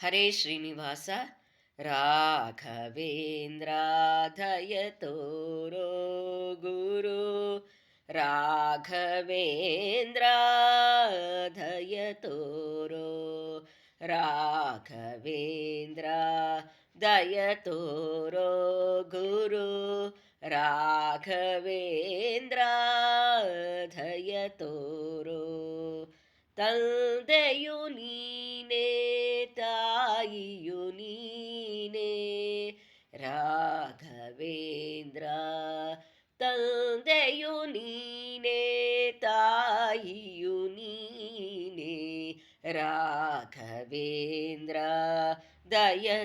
ಹರೇ ಶ್ರೀನಿವಾಸ. ರಾಘವೇಂದ್ರಾಧಯ ತೋರೋ ಗುರು. ರಾಘವೇಂದ್ರಾಧಯ ತೋರೋ ರಾಘವೇಂದ್ರ ದಯ ತೋರೋ ಗುರು. ರಾಘವೇಂದ್ರ ದಯ ತೋರೋ ತಂದೆಯು ನೀನೇ ತಾಯಿಯು ನೀನೇ ರಾಘವೇಂದ್ರ, ತಂದೆಯು ನೀನೇ, ತಾಯಿಯು ನೀನೇ, ರಾಘವೇಂದ್ರ, ದಯ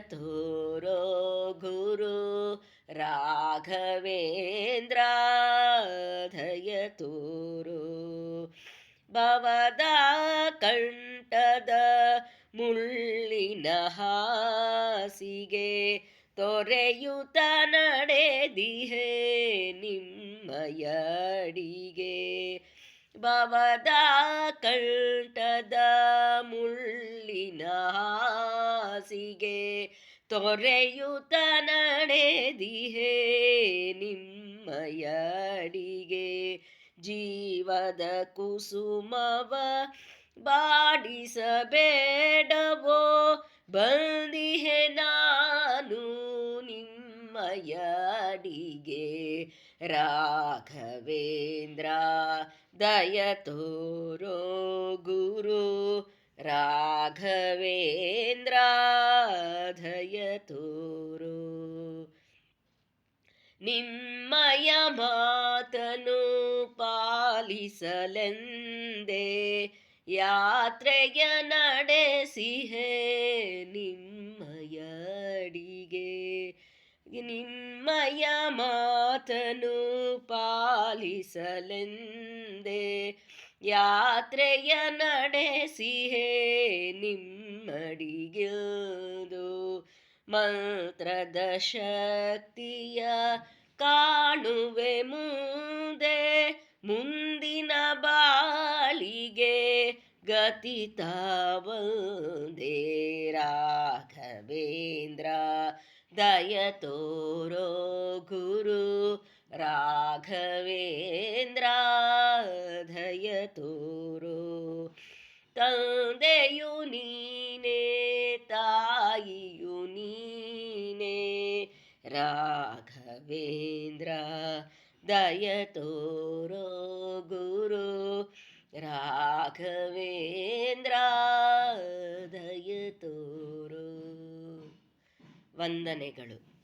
ಗುರು ರಾಘವೇಂದ್ರ, ದಯ ತೋರು ಭವದ ಕಂಠದ ಮುಳ್ಳಿನ ಹಾಸಿಗೆ ತೊರೆಯುತ ನಡೆದಿಹೆ ನಿಮ್ಮಯಡಿಗೆ ಭವದ ಕಂಠದ ಮುಳ್ಳಿನ ಹಾಸಿಗೆ ತೊರೆಯುತ ನಡೆದಿಹೆ ನಿಮ್ಮಯಡಿಗೆ ಜೀವದ ಕುಸುಮವ ಬಾಡಿಸಬೇಡವೋ ಬಂದಿಹೆ ನಾನು ನಿಮ್ಮಯಡಿಗೆ ರಾಘವೇಂದ್ರ ದಯ ತೋರೋ ಗುರು. ರಾಘವೇಂದ್ರ ದಯ ತೋರೋ. ನಿಮ್ಮಯ ಮಾತನು ಪಾಲಿಸಲೆಂದೇ ಯಾತ್ರೆಯ ನಡೆಸಿಹೆ ನಿಮ್ಮಯಡಿಗೆ. ನಿಮ್ಮಯ ಮಾತನು ಪಾಲಿಸಲೆಂದೇ. ಯಾತ್ರೆಯ ನಡೆಸಿಹೆ ನಿಮ್ಮಡಿಗೆದು. ಮಂತ್ರದ ಶಕ್ತಿಯ ಕಾಣುವೆ ಮುಂದೆ ಮುಂದಿನ ಬಾಳಿಗೆ ಗತಿ ತಾವಂದೇ ರಾಘವೇಂದ್ರ ದಯ ತೋರೋ ಗುರು ರಾಘವೇಂದ್ರ ದಯ ತೋರೋ ತಂದೆಯು ನೀನೇ ತಾಯಿಯು ನೀನೇ ರಾಘವೇಂದ್ರ ದಯ ತೋರೋ ಗುರು ರಾಘವೇಂದ್ರ ದಯ ತೋರೋ ವಂದನೆಗಳು.